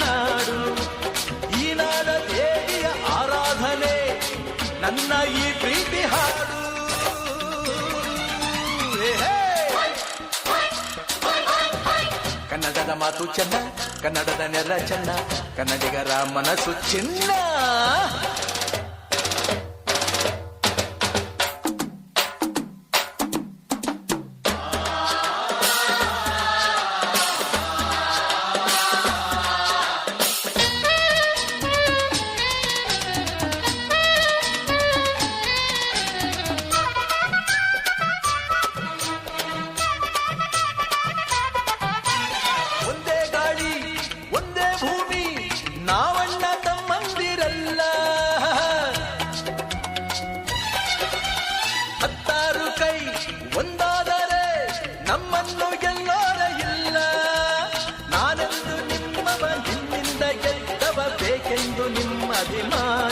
ನಾಡು ಈ ನಾಡ ದೇವಿಯ ಆರಾಧನೆ ನನ್ನ ಈ ಪ್ರೀತಿ ಹಾಡು ಹೇ, ಹೇ. ಕನ್ನಡದ ಮಾತು ಚೆನ್ನ ಕನ್ನಡದ ನೆಲ ಚೆನ್ನ ಕನ್ನಡಿಗರ ಮನಸ್ಸು ಚಿನ್ನ ನಾವಣ್ಣ ತಮ್ಮಂದಿರಲ್ಲ. ಹತ್ತಾರು ಕೈ, ಒಂದಾದರೆ ನಮ್ಮನ್ನು ಗೆಲ್ಲೋರ ಇಲ್ಲ. ನಾನೆಂದು ನಿಮ್ಮವ, ನಿಮ್ಮಿಂದ ಗೆದ್ದವ ಬೇಕೆಂದು ನಿಮ್ಮ ಅಭಿಮಾನ.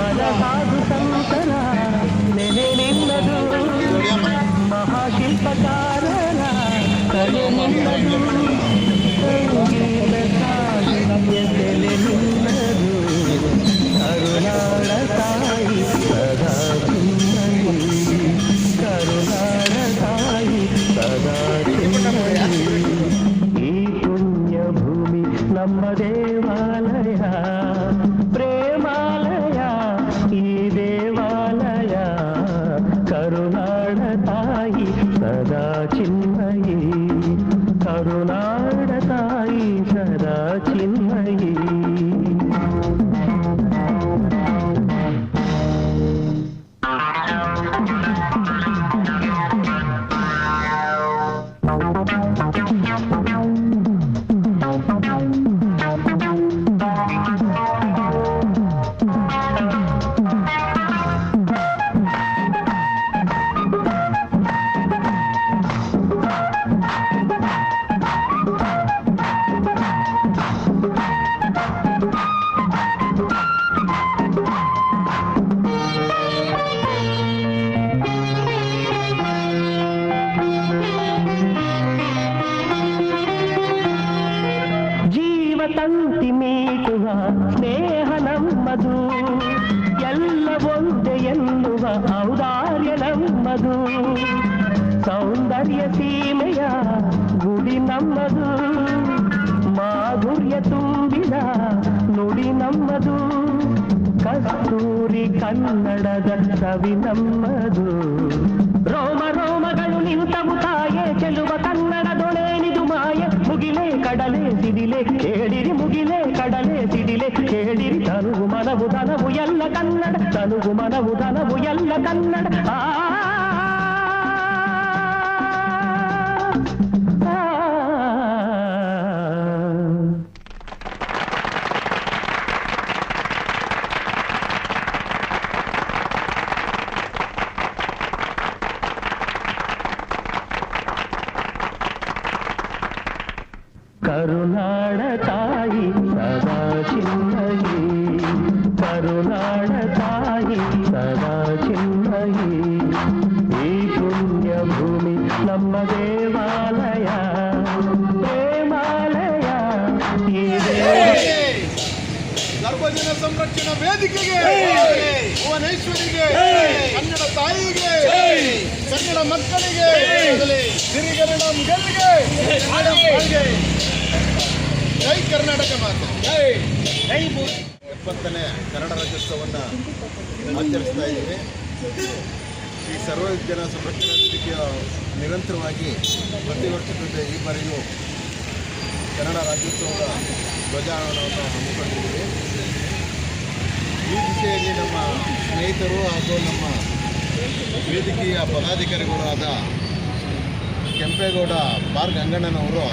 ಮನ ಹಾಗೂ ಸಂತರ ನೆನೆ ನಿನ್ನದು ಮಹಾಶಿಲ್ಪಕಾರರ ಕಲೆ ನಿನ್ನದು ಜೀವ ತಂತಿ ಮೀಟುವ ಸ್ನೇಹ ನಮ್ಮದು ಎಲ್ಲ ಒಂದೇ ಎನ್ನುವ ಔದಾರ್ಯ ನಮ್ಮದು ಸೌಂದರ್ಯ ಸೀಮೆಯ ಗುಡಿ ನಮ್ಮದು ಮಾಧುರ್ಯ ತುಂಬಿದ ನುಡಿ ನಮ್ಮದು ಕಸ್ತೂರಿ ಕನ್ನಡದ ಕವಿ ನಮ್ಮದು ರೋಮ ರೋಮಗಳು ನಿಂತವು ತಾಯೆ ಧನವು ಎಲ್ಲ ಕನ್ನಡ ತನುವು ಮನವು ಧನವು ಎಲ್ಲ ಭುವನೇಶ್ವರಿಗೆ ಕನ್ನಡ ತಾಯಿಗೆ ಕನ್ನಡ ಮಕ್ಕಳಿಗೆ ಸಿರಿಗನ್ನಡಂ ಗೆಲ್ಗೆ ಕರ್ನಾಟಕ. ಜೈ! ಕರ್ನಾಟಕ ಮಾತೆ. ಎಪ್ಪತ್ತನೇ ಕನ್ನಡ ರಾಜ್ಯೋತ್ಸವವನ್ನು ಆಚರಿಸ್ತಾ ಇದ್ದೀವಿ. ಈ ಸರ್ವ ಸಂರಕ್ಷಣಾ ವೇದಿಕೆಯ ನಿರಂತರವಾಗಿ ಪ್ರತಿ ವರ್ಷದಂತೆ ಈ ಬಾರಿಯೂ ಕನ್ನಡ ರಾಜ್ಯೋತ್ಸವದ ಧ್ವಜಾರೋಹಣವನ್ನು ಹಮ್ಮಿಕೊಂಡಿದ್ದೀವಿ. ಈ ದಿಸೆಯಲ್ಲಿ ನಮ್ಮ ಸ್ನೇಹಿತರು ಹಾಗೂ ನಮ್ಮ ವೇದಿಕೆಯ ಆದ ಕೆಂಪೇಗೌಡ ಬಾರ್ ಗಂಗಣ್ಣನವರು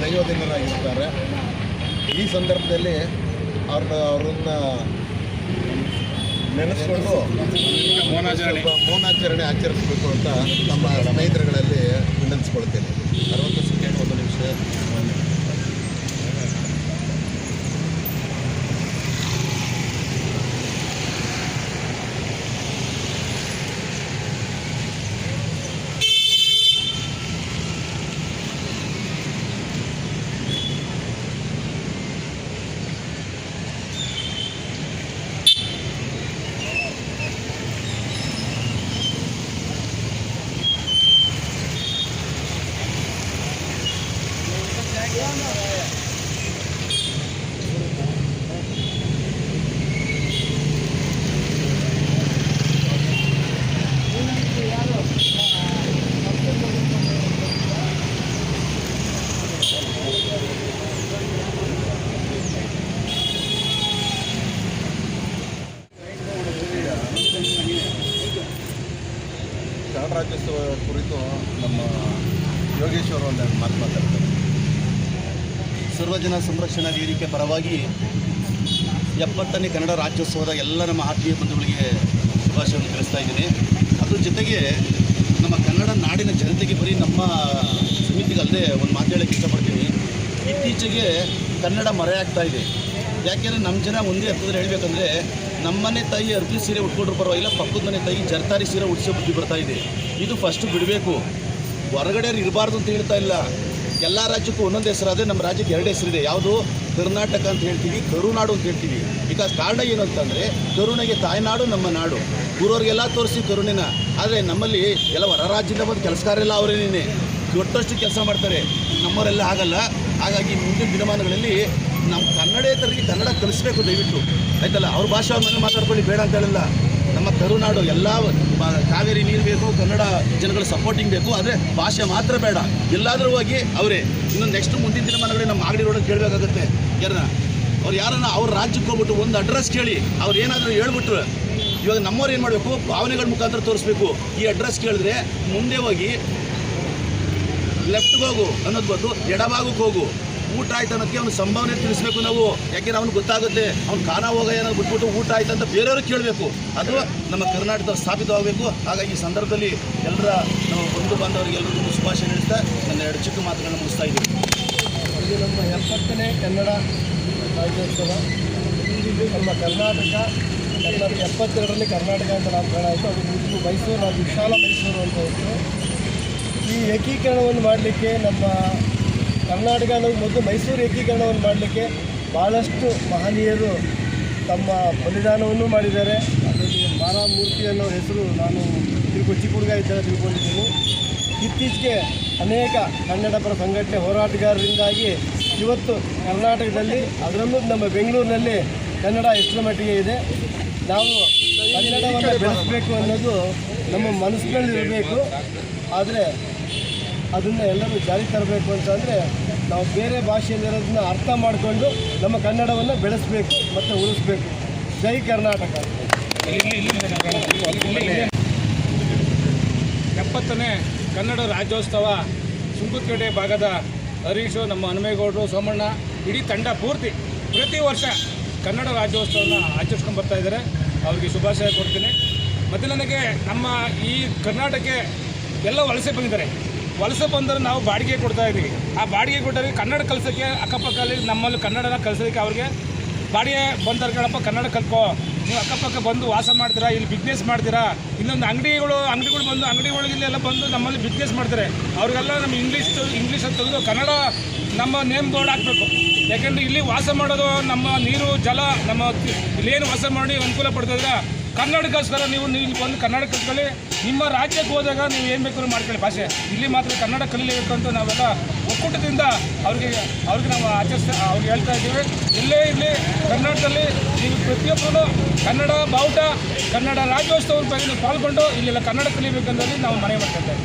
ದೈವದಿಂದರಾಗಿರ್ತಾರೆ ಈ ಸಂದರ್ಭದಲ್ಲಿ ಅವ್ರನ್ನ ಅವರನ್ನ ನೆನೆಸ್ಕೊಂಡು ಮೌನಾಚರಣೆ ಆಚರಿಸಬೇಕು ಅಂತ ನಮ್ಮ ಸ್ನೇಹಿತರುಗಳಲ್ಲಿ ವಿನಂತಿಸ್ಕೊಳ್ತೇನೆ. ಅರವತ್ತು ಸೆಕೆಂಡ್ ಒಂದು ನಿಮಿಷ. ಕನ್ನಡ ರಾಜ್ಯೋತ್ಸವ ಕುರಿತು ನಮ್ಮ ಯೋಗೇಶ್ವರ ಒಂದು ಮಾತು ಮಾತಾಡ್ತಾರೆ ಸರ್ವಜನ ಸಂರಕ್ಷಣಾ ವೇದಿಕೆ ಪರವಾಗಿ ಎಪ್ಪತ್ತನೇ ಕನ್ನಡ ರಾಜ್ಯೋತ್ಸವದ ಎಲ್ಲ ನಮ್ಮ ಆತ್ಮೀಯ ಬಂಧುಗಳಿಗೆ ಶುಭಾಶಯವನ್ನು ತಿಳಿಸ್ತಾ ಇದ್ದೀನಿ. ಅದ್ರ ಜೊತೆಗೆ ನಮ್ಮ ಕನ್ನಡ ನಾಡಿನ ಜನತೆಗೆ ಬರೀ ನಮ್ಮ ಸಮಿತಿಗಲ್ಲದೆ ಒಂದು ಮಾತು ಹೇಳಕ್ಕೆ ಇಷ್ಟಪಡ್ತೀನಿ. ಇತ್ತೀಚೆಗೆ ಕನ್ನಡ ಮರೆಯಾಗ್ತಾ ಇದೆ. ಯಾಕೆಂದರೆ ನಮ್ಮ ಜನ ಒಂದೇ ಹತ್ತದ್ರೆ ಹೇಳಬೇಕಂದ್ರೆ ನಮ್ಮನೆ ತಾಯಿ ಅರ್ಬಿ ಸೀರೆ ಉಟ್ಕೊಂಡ್ರು ಪರವಾಗಿಲ್ಲ ಪಕ್ಕದ ಮನೆ ತಾಯಿ ಜರ್ತಾರಿ ಸೀರೆ ಉಡಿಸೋ ಬುದ್ಧಿ ಬರ್ತಾ ಇದೆ. ಇದು ಫಸ್ಟ್ ಬಿಡಬೇಕು. ಹೊರಗಡೆ ಇರಬಾರ್ದು ಅಂತ ಹೇಳ್ತಾ ಇಲ್ಲ. ಎಲ್ಲ ರಾಜ್ಯಕ್ಕೂ ಒಂದೊಂದು ಹೆಸರಾದರೆ ನಮ್ಮ ರಾಜ್ಯಕ್ಕೆ ಎರಡು ಹೆಸರಿದೆ ಯಾವುದು? ಕರ್ನಾಟಕ ಅಂತ ಹೇಳ್ತೀವಿ, ಕರುನಾಡು ಅಂತ ಹೇಳ್ತೀವಿ. ಬಿಕಾಸ್ ಕಾರಣ ಏನು ಅಂತಂದರೆ, ಕರುಣೆಗೆ ತಾಯ್ನಾಡು ನಮ್ಮ ನಾಡು. ಊರವ್ರಿಗೆಲ್ಲ ತೋರಿಸಿ ಕರುಣೆನ. ಆದರೆ ನಮ್ಮಲ್ಲಿ ಎಲ್ಲ ಹೊರ ರಾಜ್ಯದಿಂದ ಬಂದು ಕೆಲಸಗಾರೆಲ್ಲ ಅವರೇನೇ ದೊಡ್ಡಷ್ಟು ಕೆಲಸ ಮಾಡ್ತಾರೆ. ನಮ್ಮವರೆಲ್ಲ ಆಗಲ್ಲ. ಹಾಗಾಗಿ ಮುಂದಿನ ದಿನಮಾನಗಳಲ್ಲಿ ನಮ್ಮ ಕನ್ನಡೇತರಿಗೆ ಕನ್ನಡ ಕಲಿಸ್ಬೇಕು ದಯವಿಟ್ಟು. ಆಯ್ತಲ್ಲ? ಅವ್ರ ಭಾಷೆ ಮನೆ ಮಾತಾಡ್ಕೊಳ್ಳಿ, ಬೇಡ ಅಂತ ಹೇಳಿಲ್ಲ. ನಮ್ಮ ಕರುನಾಡು ಎಲ್ಲ ಕಾವೇರಿ ನೀರು ಬೇಕು, ಕನ್ನಡ ಜನಗಳ ಸಪೋರ್ಟಿಂಗ್ ಬೇಕು, ಆದರೆ ಭಾಷೆ ಮಾತ್ರ ಬೇಡ. ಎಲ್ಲಾದರೂ ಹೋಗಿ ಅವರೇ, ಇನ್ನು ನೆಕ್ಸ್ಟ್ ಮುಂದಿನ ದಿನಮಾನಗಳಲ್ಲಿ ನಮ್ಮ ಮಾಗಡಿ ರೋಡಲ್ಲಿ ಕೇಳಬೇಕಾಗುತ್ತೆ. ಯಾರನ್ನ? ಅವ್ರು ಯಾರನ್ನ ಅವ್ರ ರಾಜ್ಯಕ್ಕೆ ಹೋಗ್ಬಿಟ್ಟು ಒಂದು ಅಡ್ರೆಸ್ ಕೇಳಿ. ಅವ್ರು ಏನಾದರೂ ಹೇಳ್ಬಿಟ್ರು, ಇವಾಗ ನಮ್ಮವ್ರು ಏನು ಮಾಡಬೇಕು? ಭಾವನೆಗಳ ಮುಖಾಂತರ ತೋರಿಸ್ಬೇಕು. ಈ ಅಡ್ರೆಸ್ ಕೇಳಿದ್ರೆ ಮುಂದೆ ಹೋಗಿ ಲೆಫ್ಟ್ಗೆ ಹೋಗು ಅನ್ನೋದು ಬದಲು ಎಡಭಾಗಕ್ಕೆ ಹೋಗು. ಊಟ ಆಯ್ತು ಅನ್ನೋದಕ್ಕೆ ಅವ್ನು ಸಂಭಾವನೆ ತಿಳಿಸ್ಬೇಕು ನಾವು. ಯಾಕೆಂದ್ರೆ ಅವ್ನು ಗೊತ್ತಾಗುತ್ತೆ, ಅವ್ನು ಕಾಣ ಹೋಗ ಏನೋ ಬಿಟ್ಬಿಟ್ಟು ಊಟ ಆಯ್ತು ಅಂತ ಬೇರೆಯವರು ಕೇಳಬೇಕು. ಅದು ನಮ್ಮ ಕರ್ನಾಟಕದ ಸ್ಥಾಪಿತವಾಗಬೇಕು. ಹಾಗಾಗಿ ಈ ಸಂದರ್ಭದಲ್ಲಿ ಎಲ್ಲರ, ನಮ್ಮ ಬಂಧು ಬಾಂಧವರಿಗೆ ಎಲ್ಲರಿಗೂ ಶುಭಾಶಯ ನಡೆಸ್ತಾ ನನ್ನ ಎರಡು ಚಿಕ್ಕ ಮಾತುಗಳನ್ನ ಮುಗಿಸ್ತಾ ಇದ್ದೀನಿ. ಇದು ನಮ್ಮ ಎಪ್ಪತ್ತನೇ ಕನ್ನಡ ರಾಜ್ಯೋತ್ಸವ. ಇದು ನಮ್ಮ ಕರ್ನಾಟಕ ಕನ್ನಡ ಎಪ್ಪತ್ತೆರಡರಲ್ಲಿ ಕರ್ನಾಟಕ ಅಂತ ನಾವು ಆಯಿತು. ಅದು ಮೈಸೂರು, ಅದು ವಿಶಾಲ ಮೈಸೂರು ಅಂತ ಇತ್ತು ಈ ಏಕೀಕರಣವನ್ನು ಮಾಡಲಿಕ್ಕೆ ನಮ್ಮ ಕರ್ನಾಟಕ ಮೊದಲು ಮೈಸೂರು ಏಕೀಕರಣವನ್ನು ಮಾಡಲಿಕ್ಕೆ ಭಾಳಷ್ಟು ಮಹನೀಯರು ತಮ್ಮ ಬಲಿದಾನವನ್ನು ಮಾಡಿದ್ದಾರೆ. ಅದರಲ್ಲಿ ಮಾರಾಮೂರ್ತಿ ಅನ್ನೋ ಹೆಸರು ನಾನು ತಿಳ್ಕೊ ಚಿಕ್ಕ ಹುಡುಗ ಇದ್ದಾಗ ತಿಳ್ಕೊಂಡಿದ್ದೀನಿ. ಇತ್ತೀಚೆಗೆ ಅನೇಕ ಕನ್ನಡ ಪರ ಸಂಘಟನೆ ಹೋರಾಟಗಾರರಿಂದಾಗಿ ಇವತ್ತು ಕರ್ನಾಟಕದಲ್ಲಿ, ಅದರಲ್ಲೂ ನಮ್ಮ ಬೆಂಗಳೂರಿನಲ್ಲಿ ಕನ್ನಡ ಎಷ್ಟರ ಮಟ್ಟಿಗೆ ಇದೆ. ನಾವು ಕನ್ನಡವನ್ನು ಬೆಳೆಸಬೇಕು ಅನ್ನೋದು ನಮ್ಮ ಮನಸ್ಸಿನಲ್ಲಿ ಇರಬೇಕು ಆದರೆ ಅದನ್ನು ಎಲ್ಲರೂ ಜಾರಿ ತರಬೇಕು ಅಂತಂದರೆ ನಾವು ಬೇರೆ ಭಾಷೆಯಲ್ಲಿರೋದನ್ನ ಅರ್ಥ ಮಾಡಿಕೊಂಡು ನಮ್ಮ ಕನ್ನಡವನ್ನು ಬೆಳೆಸಬೇಕು ಮತ್ತು ಉಳಿಸ್ಬೇಕು. ಜೈ ಕರ್ನಾಟಕ. ಎಪ್ಪತ್ತನೇ ಕನ್ನಡ ರಾಜ್ಯೋತ್ಸವ ಸುಂಕುತ್ಕೇಟೆ ಭಾಗದ ಹರೀಶು, ನಮ್ಮ ಹನುಮೇಗೌಡರು, ಸೋಮಣ್ಣ, ಇಡೀ ತಂಡ ಪೂರ್ತಿ ಪ್ರತಿ ವರ್ಷ ಕನ್ನಡ ರಾಜ್ಯೋತ್ಸವನ ಆಚರಿಸ್ಕೊಂಡು ಬರ್ತಾ ಇದ್ದಾರೆ ಅವ್ರಿಗೆ ಶುಭಾಶಯ ಕೊಡ್ತೀನಿ ಮತ್ತು ನನಗೆ ನಮ್ಮ ಈ ಕರ್ನಾಟಕಕ್ಕೆ ಎಲ್ಲ ವಲಸೆ ಬಂದಿದ್ದಾರೆ. ವಲಸೆ ಬಂದರೆ ನಾವು ಬಾಡಿಗೆ ಕೊಡ್ತಾ ಇದ್ದೀವಿ. ಆ ಬಾಡಿಗೆ ಕೊಟ್ಟರೆ ಕನ್ನಡ ಕಲಿಸೋಕ್ಕೆ ಅಕ್ಕಪಕ್ಕದಲ್ಲಿ ನಮ್ಮಲ್ಲಿ ಕನ್ನಡನ ಕಲಿಸೋದಕ್ಕೆ ಅವ್ರಿಗೆ ಬಾಡಿಗೆ ಬಂತಾರೆ ಕೇಳಪ್ಪ, ಕನ್ನಡ ಕಲ್ಕೋ ನೀವು ಅಕ್ಕಪಕ್ಕ ಬಂದು ವಾಸ ಮಾಡ್ತೀರಾ, ಇಲ್ಲಿ ಬಿಸ್ನೆಸ್ ಮಾಡ್ತೀರಾ? ಇನ್ನೊಂದು ಅಂಗಡಿಗಳು ಅಂಗಡಿಗಳು ಬಂದು ಅಂಗಡಿಗಳಿಗೆ ಇಲ್ಲೆಲ್ಲ ಬಂದು ನಮ್ಮಲ್ಲಿ ಬಿಸ್ನೆಸ್ ಮಾಡ್ತಾರೆ. ಅವ್ರಿಗೆಲ್ಲ ನಮ್ಮ ಇಂಗ್ಲೀಷ್ ಇಂಗ್ಲೀಷ್ ಅಂತ ತೆಗೆದು ಕನ್ನಡ ನಮ್ಮ ನೇಮ್ ಬೋರ್ಡ್ ಹಾಕಬೇಕು. ಯಾಕೆಂದರೆ ಇಲ್ಲಿ ವಾಸ ಮಾಡೋದು ನಮ್ಮ ನೀರು, ಜಲ, ನಮ್ಮ ಇಲ್ಲೇನು ವಾಸ ಮಾಡಿ ಅನುಕೂಲ ಪಡ್ತಿದ್ರೆ ಕನ್ನಡಕ್ಕೋಸ್ಕರ ನೀವು ನೀವು ಬಂದು ಕನ್ನಡ ಕಲ್ತ್ಕೊಳ್ಳಿ. ನಿಮ್ಮ ರಾಜ್ಯಕ್ಕೆ ಹೋದಾಗ ನೀವು ಏನು ಬೇಕಾದ್ರೂ ಮಾಡ್ಕೊಳ್ಳಿ ಭಾಷೆ. ಇಲ್ಲಿ ಮಾತ್ರ ಕನ್ನಡ ಕಲೀಲೇಬೇಕು ಅಂತ ನಾವೆಲ್ಲ ಒಕ್ಕೂಟದಿಂದ ಅವ್ರಿಗೆ ಅವ್ರಿಗೆ ನಾವು ಆಚರಿಸ್ತಾ, ಅವ್ರಿಗೆ ಹೇಳ್ತಾ ಇದ್ದೀವಿ. ಇಲ್ಲೇ ಇರಲಿ, ಕರ್ನಾಟಕದಲ್ಲಿ ನೀವು ಪ್ರತಿಯೊಬ್ಬರೂ ಕನ್ನಡ ಬಾವುಟ, ಕನ್ನಡ ರಾಜ್ಯೋತ್ಸವ ಬಗ್ಗೆ ಪಾಲ್ಗೊಂಡು ಇಲ್ಲೆಲ್ಲ ಕನ್ನಡ ಕಲೀಬೇಕಂದ್ರೆ ನಾವು ಮನೆ ಮಾಡ್ತಾ ಇದ್ದೇವೆ.